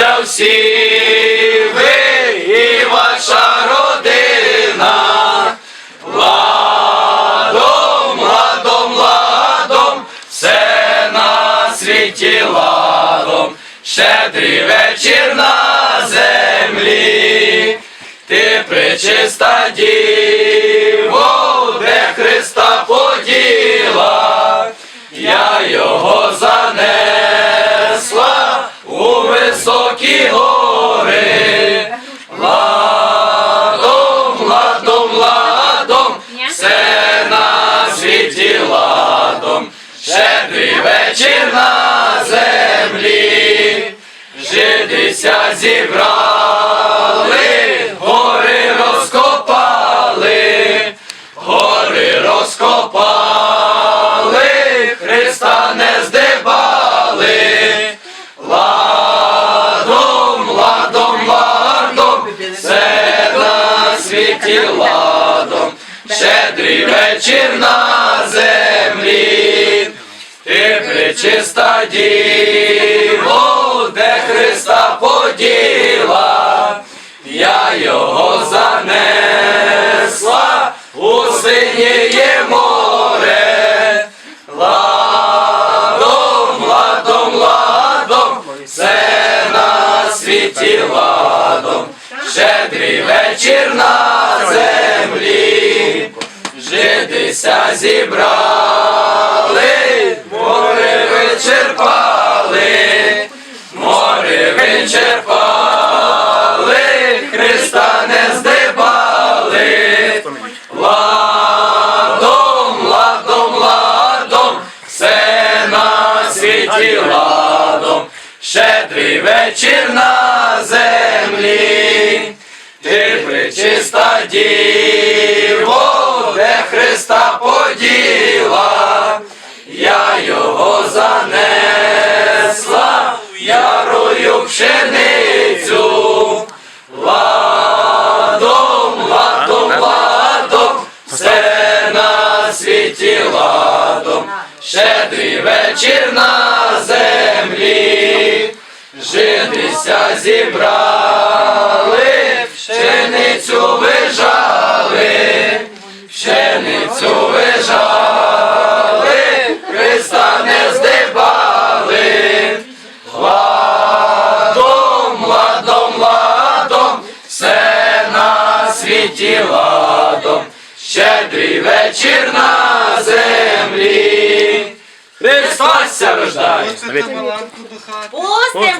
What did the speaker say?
всі ви і ваша родина. Ладом, ладом, ладом, все на світі ладом, щедрий вечір на землі. Ти пречиста діво, щедрий вечір на землі, жидися зібрали, гори розкопали, гори розкопали, Христа не здибали. Ладом, ладом, ладом, все на світі ладом, щедрий вечір на землі, ти причиста діво, де Христа поділа, я його занесла у синіє море. Ладом, ладом, ладом, все на світі ладом, щедрий вечір на землі, жидися зібрали, море вичерпали, море вичерпали, Христа не здибали. Ладом, ладом, ладом, все на світі ладом, щедрий вечір на землі, ти причиста діво, Христа поділа, я його занесла, ярою пшеницю. Ладом, ладом, ладом, все на світі ладом, щедрий вечір на землі, житися зібрали, пшеницю вижали, Христа не здибали. Ладом, ладом, ладом, все на світі ладом, щедрий вечір на землі. Христос ся рождає. Пустим